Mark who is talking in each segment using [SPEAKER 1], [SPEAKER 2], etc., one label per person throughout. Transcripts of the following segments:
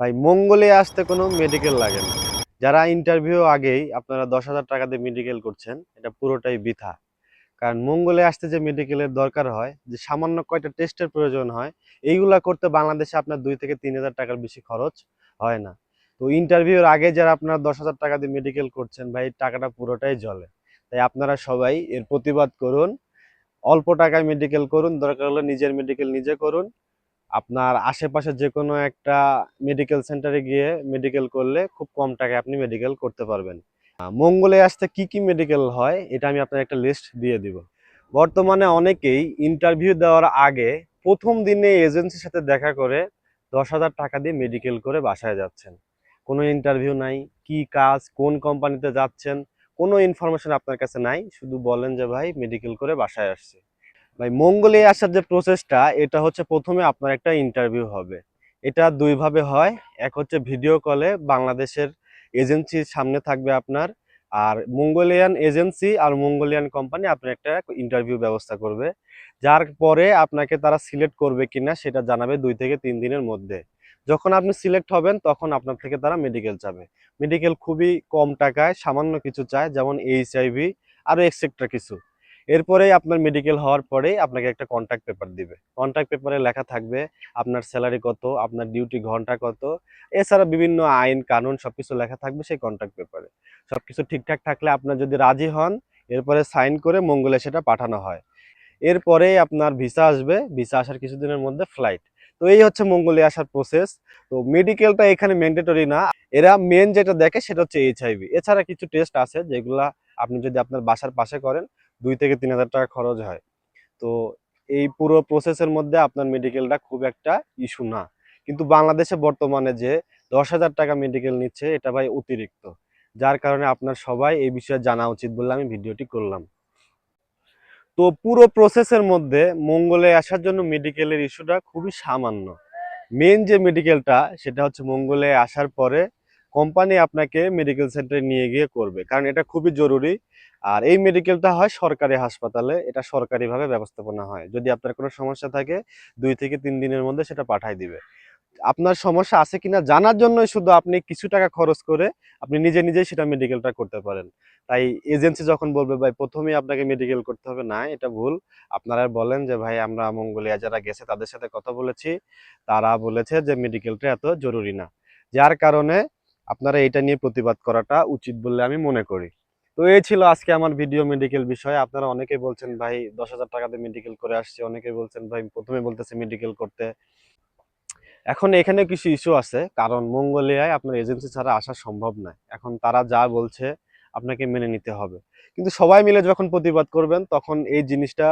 [SPEAKER 1] ভাই, মঙ্গলে আসতে কোনো মেডিকেল লাগে না। যারা ইন্টারভিউ আগেই আপনারা দশ হাজার টাকা দিয়ে মেডিকেল করছেন, এটা পুরোটাই বৃথা। কারণ মঙ্গলে আসতে যে মেডিকেলের দরকার হয়, যে সামান্য কয়টা টেস্টের প্রয়োজন হয়, এইগুলা করতে বাংলাদেশে আপনার দুই থেকে তিন হাজার টাকার বেশি খরচ হয় না। তো ইন্টারভিউর আগে যারা আপনারা দশ হাজার টাকা দিয়ে মেডিকেল করছেন, ভাই, টাকাটা পুরোটাই জলে। তাই আপনারা সবাই এর প্রতিবাদ করুন, অল্প টাকায় মেডিকেল করুন, দরকার হলে নিজের মেডিকেল নিজে করুন। আপনার আশেপাশে যে কোনো একটা মেডিকেল সেন্টারে গিয়ে মেডিকেল করলে খুব কম টাকায় আপনি মেডিকেল করতে পারবেন। মঙ্গলে আসতে কি কি মেডিকেল হয় এটা আমি আপনার একটা লিস্ট দিয়ে দিব। বর্তমানে অনেকেই ইন্টারভিউ দেওয়ার আগে প্রথম দিনে এজেন্সির সাথে দেখা করে দশ হাজার টাকা দিয়ে মেডিকেল করে বাসায় যাচ্ছেন। কোনো ইন্টারভিউ নাই, কি কাজ, কোন কোম্পানিতে যাচ্ছেন, কোনো ইনফরমেশন আপনার কাছে নাই, শুধু বলেন যে, ভাই মেডিকেল করে বাসায় আসছে। ভাই, মঙ্গলে আসার যে প্রসেসটা এটা হচ্ছে প্রথমে আপনার একটা ইন্টারভিউ হবে। এটা দুইভাবে হয়। এক হচ্ছে ভিডিও কলে বাংলাদেশের এজেন্সির সামনে থাকবে আপনার, আর মঙ্গোলিয়ান এজেন্সি আর মঙ্গোলিয়ান কোম্পানি আপনার একটা ইন্টারভিউ ব্যবস্থা করবে। যার পরে আপনাকে তারা সিলেক্ট করবে কিনা, সেটা জানাবে দুই থেকে তিন দিনের মধ্যে। যখন আপনি সিলেক্ট হবেন, তখন আপনার থেকে তারা মেডিকেল চাবে। মেডিকেল খুবই কম টাকায় সামান্য কিছু চায়, যেমন এইচআইভি আরও এক্সেট্রা কিছু। এরপরেই আপনার মেডিকেল হওয়ার পরেই আপনাকে একটা কন্ট্যাক্ট পেপার দিবে। কন্ট্যাক্ট পেপারে লেখা থাকবে আপনার স্যালারি কত, আপনার ডিউটি ঘণ্টা কত, এছাড়া বিভিন্ন আইন, কানুন সবকিছু লেখা থাকবে সেই কন্ট্যাক্ট পেপারে সবকিছু ঠিকঠাক থাকলে আপনার যদি রাজি হন, এরপরে সাইন করে মঙ্গলে সেটা পাঠানো হয়। এরপরে আপনার ভিসা আসবে ভিসা আসার কিছুদিনের মধ্যে ফ্লাইট তো এই হচ্ছে মঙ্গলে আসার প্রসেস তো মেডিকেলটা এখানে ম্যান্ডেটরি না। এরা মেন যেটা দেখে সেটা হচ্ছে এইচআইভি এছাড়া কিছু টেস্ট আছে যেগুলা আপনি যদি আপনার বাসার পাশে করেন দুই থেকে তিন হাজার টাকা খরচ হয়। তো এই পুরো প্রসেসের মধ্যে আপনার মেডিকেলটা খুব একটা ইস্যু না। কিন্তু বাংলাদেশে বর্তমানে যে দশ হাজার টাকা মেডিকেল নিচ্ছে, এটা ভাই অতিরিক্ত। যার কারণে আপনার সবাই এই বিষয়ে জানা উচিত বলে আমি ভিডিওটি করলাম। তো পুরো প্রসেসের মধ্যে মঙ্গলে আসার জন্য মেডিকেলের ইস্যুটা খুবই সামান্য। মেন যে মেডিকেলটা সেটা হচ্ছে মঙ্গলে আসার পরে কোম্পানি আপনাকে মেডিকেল সেন্টারে নিয়ে গিয়ে করবে। কারণ এটা খুবই জরুরি। আর এই মেডিকেলটা হয় সরকারি হাসপাতালে। এটা সরকারিভাবে ব্যবস্থাপনা হয়। যদি আপনার কোনো সমস্যা থাকে, দুই থেকে তিন দিনের মধ্যে সেটা পাঠাই দিবে। আপনার সমস্যা আছে কিনা জানার জন্য শুধু আপনি কিছু টাকা খরচ করে আপনি নিজে নিজেই সেটা মেডিকেলটা করতে পারেন। তাই এজেন্সি যখন বলবে, ভাই, প্রথমেই আপনাকে মেডিকেল করতে হবে। না, এটা ভুল। আপনারা বলেন যে, ভাই, আমরা মঙ্গলিয়া যারা গেছে তাদের সাথে কথা বলেছি। তারা বলেছে যে মেডিকেলটা এত জরুরি না। যার কারণে আপনারা এটা নিয়ে প্রতিবাদ করাটা উচিত বলে আমি মনে করি। তো এই ছিল আজকে আমার ভিডিও মেডিকেল বিষয়ে। আপনারা অনেকেই বলছেন, ভাই, দশ হাজার টাকাতে মেডিকেল করে আসছে। অনেকে বলছেন, ভাই, প্রথমে বলতেছে মেডিকেল করতে। এখন এখানে কিছু ইস্যু আছে, কারণ মঙ্গোলিয়ায় আপনার এজেন্সি ছাড়া আসা সম্ভব নয়। এখন তারা যা বলছে, আপনাকে মেনে নিতে হবে। কিন্তু সবাই মিলে যখন প্রতিবাদ করবেন, তখন এই জিনিসটা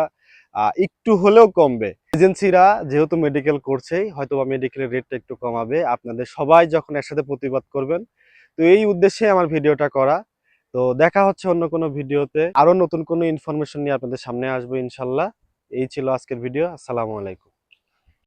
[SPEAKER 1] একটু হলেও কমবে। এজেন্সিরা যেহেতু মেডিকেল করছেই হয়তো বা মেডিকেলের রেটটা একটু কমাবে। আপনাদের সবাই যখন একসাথে প্রতিবাদ করবেন, তো এই উদ্দেশ্যে আমার ভিডিওটা করা। তো দেখা হচ্ছে অন্য কোনো ভিডিওতে। আরও নতুন কোনো ইনফরমেশন নিয়ে আপনাদের সামনে আসব ইনশাল্লাহ। এই ছিল আজকের ভিডিও আসসালামু আলাইকুম।